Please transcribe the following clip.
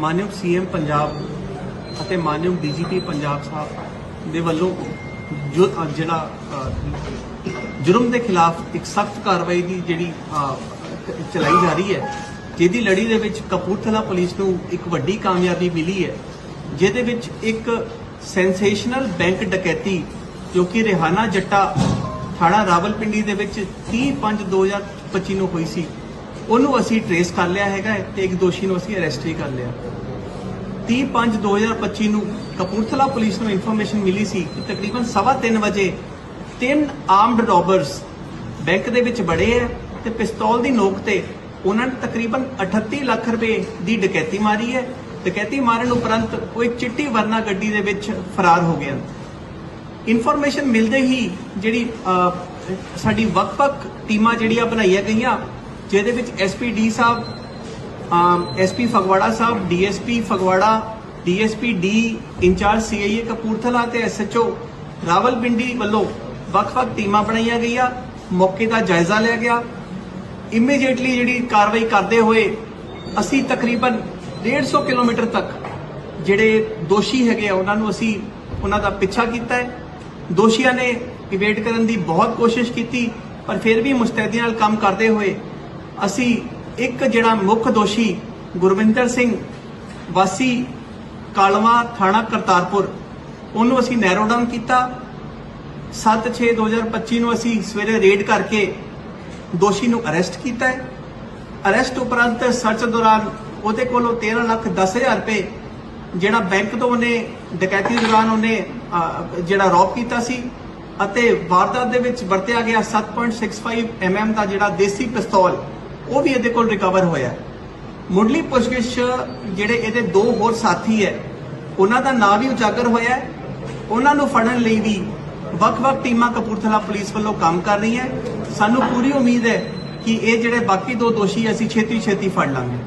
ਮਾਨਯੋਗ ਸੀਐਮ ਪੰਜਾਬ ਅਤੇ ਮਾਨਯੋਗ ਡੀਜੀਪੀ ਪੰਜਾਬ ਸਾਹਿਬ ਦੇ ਵੱਲੋਂ ਜੋ ਜਿਹੜਾ ਜੁਰਮ ਦੇ ਖਿਲਾਫ ਇੱਕ ਸਖਤ ਕਾਰਵਾਈ ਦੀ ਜਿਹੜੀ ਚਲਾਈ ਜਾ ਰਹੀ ਹੈ, ਜਿਹਦੀ ਲੜੀ ਦੇ ਵਿੱਚ ਕਪੂਰਥਲਾ ਪੁਲਿਸ ਨੂੰ ਇੱਕ ਵੱਡੀ ਕਾਮਯਾਬੀ ਮਿਲੀ ਹੈ, ਜਿਹਦੇ ਵਿੱਚ ਇੱਕ ਸੈਂਸੇਸ਼ਨਲ ਬੈਂਕ ਡਕੈਤੀ, ਜੋ ਕਿ ਰਿਹਾਨਾ ਜੱਟਾ ਥਾਣਾ ਰਾਵਲਪਿੰਡੀ ਦੇ ਵਿੱਚ 30/5/2025 ਨੂੰ ਹੋਈ ਸੀ ਉਹਨੂੰ ਅਸੀਂ ਟਰੇਸ ਕਰ ਲਿਆ ਹੈਗਾ ਹੈ ਤੇ ਇੱਕ ਦੋਸ਼ੀ ਨੂੰ ਅਸੀਂ ਅਰੈਸਟ ਹੀ ਕਰ ਲਿਆ। 30/5/2025 ਨੂੰ ਕਪੂਰਥਲਾ ਪੁਲਿਸ ਨੂੰ ਇਨਫੋਰਮੇਸ਼ਨ ਮਿਲੀ ਸੀ ਕਿ ਤਕਰੀਬਨ 3:30 ਵਜੇ ਤਿੰਨ ਆਰਮਡ ਰੋਬਰਸ ਬੈਂਕ ਦੇ ਵਿੱਚ ਬੜੇ ਹੈ ਤੇ ਪਿਸਤੌਲ ਦੀ ਨੋਕ ਤੇ ਉਹਨਾਂ ਨੇ ਤਕਰੀਬਨ 38 ਲੱਖ ਰੁਪਏ ਦੀ ਡਕੈਤੀ ਮਾਰੀ ਹੈ। ਡਕੈਤੀ ਮਾਰਨ ਉਪਰੰਤ ਉਹ ਇੱਕ ਚਿੱਟੀ ਵਰਨਾ ਗੱਡੀ ਦੇ ਵਿੱਚ ਫਰਾਰ ਹੋ ਗਿਆ। ਇਨਫੋਰਮੇਸ਼ਨ ਮਿਲਦੇ ਹੀ ਜਿਹੜੀ ਸਾਡੀ ਵੱਖ-ਵੱਖ ਟੀਮਾਂ ਜਿਹੜੀਆਂ ਬਣਾਈਆਂ ਗਈਆਂ ਜਿਹਦੇ ਵਿੱਚ ਐਸਪੀਡੀ ਸਾਹਿਬ ਐਸਪੀ ਫਗਵਾੜਾ ਸਾਹਿਬ DSP Phagwara DSP D incharge CIA Kapurthala ਤੇ ਐਸਐਚਓ ਰਾਵਲਪਿੰਡੀ ਵੱਲੋਂ ਵੱਖ-ਵੱਖ ਟੀਮਾਂ ਬਣਾਈਆਂ ਗਈਆਂ। ਮੌਕੇ ਦਾ ਜਾਇਜ਼ਾ ਲਿਆ ਗਿਆ। ਇਮੀਡੀਏਟਲੀ ਜਿਹੜੀ ਕਾਰਵਾਈ ਕਰਦੇ ਹੋਏ ਅਸੀਂ ਤਕਰੀਬਨ 150 ਕਿਲੋਮੀਟਰ ਤੱਕ ਜਿਹੜੇ ਦੋਸ਼ੀ ਹੈਗੇ ਆ, ਉਹਨਾਂ ਨੂੰ ਅਸੀਂ ਉਹਨਾਂ ਦਾ ਪਿੱਛਾ ਕੀਤਾ ਹੈ। ਦੋਸ਼ੀਆਂ ਨੇ ਇਵੇਟ ਕਰਨ ਦੀ ਬਹੁਤ ਕੋਸ਼ਿਸ਼ ਕੀਤੀ, ਪਰ ਫਿਰ ਵੀ ਮੁਸਤੈਦੀ ਨਾਲ ਕੰਮ ਕਰਦੇ ਹੋਏ ਅਸੀਂ ਇੱਕ ਜਿਹੜਾ ਮੁੱਖ ਦੋਸ਼ੀ ਗੁਰਵਿੰਦਰ ਸਿੰਘ ਵਾਸੀ ਕਾਲਵਾ ਥਾਣਾ ਕਰਤਾਰਪੁਰ, ਉਹਨੂੰ ਅਸੀਂ ਨੈਰੋ ਡਾਊਨ ਕੀਤਾ। 7/6/2025 ਨੂੰ ਅਸੀਂ ਸਵੇਰੇ ਰੇਡ ਕਰਕੇ ਦੋਸ਼ੀ ਨੂੰ ਅਰੈਸਟ ਕੀਤਾ ਹੈ। ਅਰੈਸਟ ਉਪਰੰਤ ਸਰਚ ਦੌਰਾਨ ਉਹਦੇ ਕੋਲੋਂ 13 ਲੱਖ 10 ਹਜ਼ਾਰ ਰੁਪਏ ਜਿਹੜਾ ਬੈਂਕ ਤੋਂ ਉਹਨੇ, ਡਕੈਤੀ ਦੌਰਾਨ ਉਹਨੇ ਜਿਹੜਾ ਰੌਬ ਕੀਤਾ ਸੀ ਅਤੇ ਵਾਰਦਾਤ ਦੇ ਵਿੱਚ ਵਰਤਿਆ ਗਿਆ 7.65 mm ਦਾ ਜਿਹੜਾ ਦੇਸੀ ਪਿਸਤੌਲ। ਉਹ ਵੀ ਇਹਦੇ ਕੋਲ ਰਿਕਵਰ ਹੋਇਆ ਮੁੱਢਲੀ ਪੁੱਛਗਿੱਛ ਜਿਹੜੇ ਇਹਦੇ ਦੋ ਹੋਰ ਸਾਥੀ ਹੈ, ਉਹਨਾਂ ਦਾ ਨਾਂ ਵੀ ਉਜਾਗਰ ਹੋਇਆ ਹੈ। ਉਹਨਾਂ ਨੂੰ ਫੜਨ ਲਈ ਵੀ ਵੱਖ-ਵੱਖ ਟੀਮਾਂ ਕਪੂਰਥਲਾ ਪੁਲਿਸ ਵੱਲੋਂ ਕੰਮ ਕਰ ਰਹੀਆਂ ਸਾਨੂੰ ਪੂਰੀ ਉਮੀਦ ਹੈ ਕਿ ਇਹ ਜਿਹੜੇ ਬਾਕੀ ਦੋ ਦੋਸ਼ੀ ਅਸੀਂ ਛੇਤੀ ਛੇਤੀ ਫੜ ਲਾਂਗੇ।